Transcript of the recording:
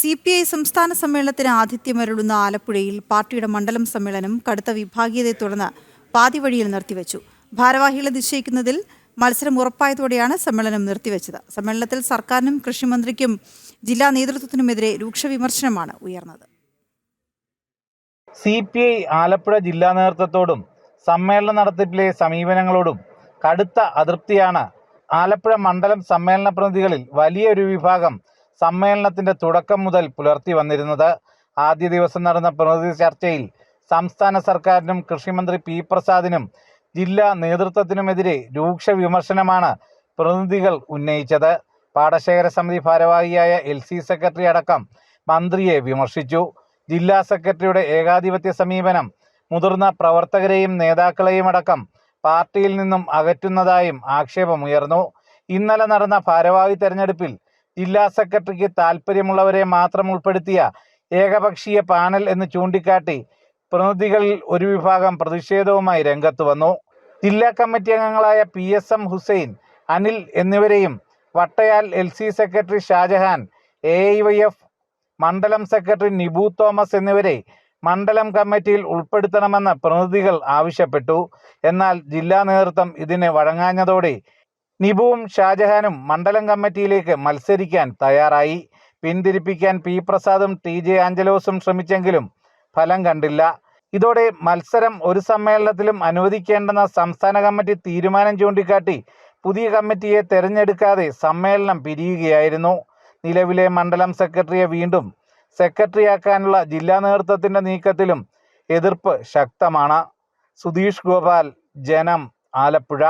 C P I സംസ്ഥാന സമ്മേളനത്തിന് ആതിഥ്യമരുളുന്ന ആലപ്പുഴയിൽ പാർട്ടിയുടെ മണ്ഡലം സമ്മേളനം കടുത്ത വിഭാഗീയതയെ തുടർന്ന് പാതിവഴിയിൽ നിർത്തിവെച്ചു. ഭാരവാഹികളെ നിശ്ചയിക്കുന്നതിൽ മത്സരം ഉറപ്പായതോടെയാണ് സമ്മേളനം നിർത്തിവെച്ചത്. സമ്മേളനത്തിൽ സർക്കാരിനും കൃഷിമന്ത്രിക്കും ജില്ലാ നേതൃത്വത്തിനുമെതിരെ രൂക്ഷ വിമർശനമാണ് ഉയർന്നത്. സി പി ഐ ആലപ്പുഴ ജില്ലാ നേതൃത്വത്തോടും സമ്മേളന നടത്തിപ്പിലെ സമീപനങ്ങളോടും കടുത്ത അതൃപ്തിയാണ് ആലപ്പുഴ മണ്ഡലം സമ്മേളന പ്രതിനിധികളിൽ വലിയൊരു വിഭാഗം സമ്മേളനത്തിന്റെ തുടക്കം മുതൽ പുലർത്തി വന്നിരുന്നത്. ആദ്യ ദിവസം നടന്ന പ്രതിനിധി ചർച്ചയിൽ സംസ്ഥാന സർക്കാരിനും കൃഷിമന്ത്രി പി പ്രസാദിനും ജില്ലാ നേതൃത്വത്തിനുമെതിരെ രൂക്ഷ വിമർശനമാണ് പ്രതിനിധികൾ ഉന്നയിച്ചത്. പാടശേഖര സമിതി ഭാരവാഹിയായ എൽ സി സെക്രട്ടറി അടക്കം മന്ത്രിയെ വിമർശിച്ചു. ജില്ലാ സെക്രട്ടറിയുടെ ഏകാധിപത്യ സമീപനം മുതിർന്ന പ്രവർത്തകരെയും നേതാക്കളെയും അടക്കം പാർട്ടിയിൽ നിന്നും അകറ്റുന്നതായും ആക്ഷേപമുയർന്നു. ഇന്നലെ നടന്ന ഭാരവാഹി തെരഞ്ഞെടുപ്പിൽ ജില്ലാ സെക്രട്ടറിക്ക് താൽപ്പര്യമുള്ളവരെ മാത്രം ഉൾപ്പെടുത്തിയ ഏകപക്ഷീയ പാനൽ എന്ന് ചൂണ്ടിക്കാട്ടി പ്രതിനിധികളിൽ ഒരു വിഭാഗം പ്രതിഷേധവുമായി രംഗത്ത് വന്നു. ജില്ലാ കമ്മിറ്റി അംഗങ്ങളായ P S M Hussain Anil എന്നിവരെയും Vattayal L C secretary Shajahan A I Y F മണ്ഡലം സെക്രട്ടറി നിബു തോമസ് എന്നിവരെ മണ്ഡലം കമ്മിറ്റിയിൽ ഉൾപ്പെടുത്തണമെന്ന് പ്രതിനിധികൾ ആവശ്യപ്പെട്ടു. എന്നാൽ ജില്ലാ നേതൃത്വം ഇതിന് വഴങ്ങാഞ്ഞതോടെ നിബുവും ഷാജഹാനും മണ്ഡലം കമ്മിറ്റിയിലേക്ക് മത്സരിക്കാൻ തയ്യാറായി. പിന്തിരിപ്പിക്കാൻ പി. പ്രസാദും ടി. ജെ. ആഞ്ചലോസും ശ്രമിച്ചെങ്കിലും ഫലം കണ്ടില്ല. ഇതോടെ മത്സരം ഒരു സമ്മേളനത്തിലും അനുവദിക്കേണ്ടെന്ന സംസ്ഥാന കമ്മിറ്റി തീരുമാനം ചൂണ്ടിക്കാട്ടി പുതിയ കമ്മിറ്റിയെ തെരഞ്ഞെടുക്കാതെ സമ്മേളനം പിരിയുകയായിരുന്നു. നിലവിലെ മണ്ഡലം സെക്രട്ടറിയെ വീണ്ടും സെക്രട്ടറിയാക്കാനുള്ള ജില്ലാ നേതൃത്വത്തിന്റെ നീക്കത്തിലും എതിർപ്പ് ശക്തമാണ്. സുധീഷ് ഗോപാൽ ജനം ആലപ്പുഴ.